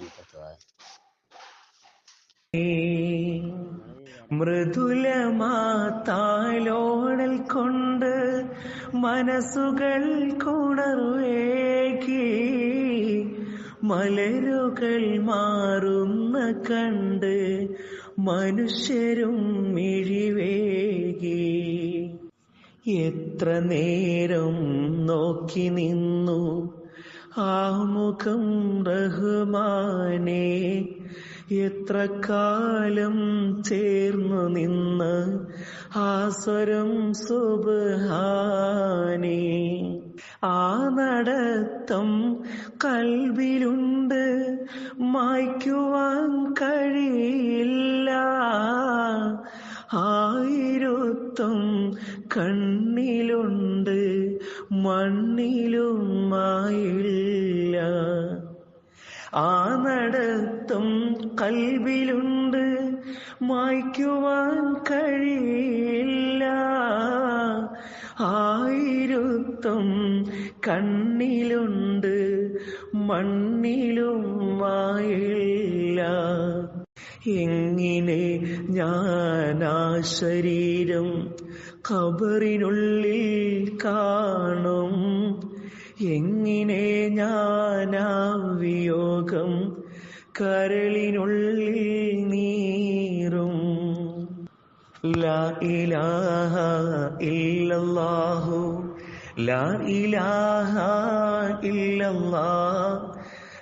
ദ്വാ മൃദുലമാത്താലോടൽ കൊണ്ട് മനസ്സുകൾ കുണർവേകി മലരുകൾ മാറുന്ന കണ്ട് മനുഷ്യരും മിഴിവേകി. എത്ര നേരം നോക്കി നിന്നു ആ മുഖം റഹ്മാനെ എത്ര കാലം ചേർന്നു നിന്ന് ആസ്വരം സ്വരം സുബാനെ ആ നടത്തം കൽവിലുണ്ട് മായ്ക്കുവാൻ കഴിയില്ല. ആയിരത്വം കണ്ണിലുണ്ട് മണ്ണിലും മായില്ല ആ നടത്തും കൽവിലുണ്ട് മായ്ക്കുവാൻ കഴിയില്ല. ആയിരുത്തും കണ്ണിലുണ്ട് മണ്ണിലും ആയില്ല എങ്ങനെ ഞാനാ ശരീരം ഖബറിനുള്ളിൽ കാണും? എങ്ങനെ ഞാനാ വിയോഗം കരളിനുള്ളിൽ നീറും? ലാ ഇലാഹ ഇല്ലല്ലാഹു ലാ ഇലാഹ ഇല്ലല്ലാഹ്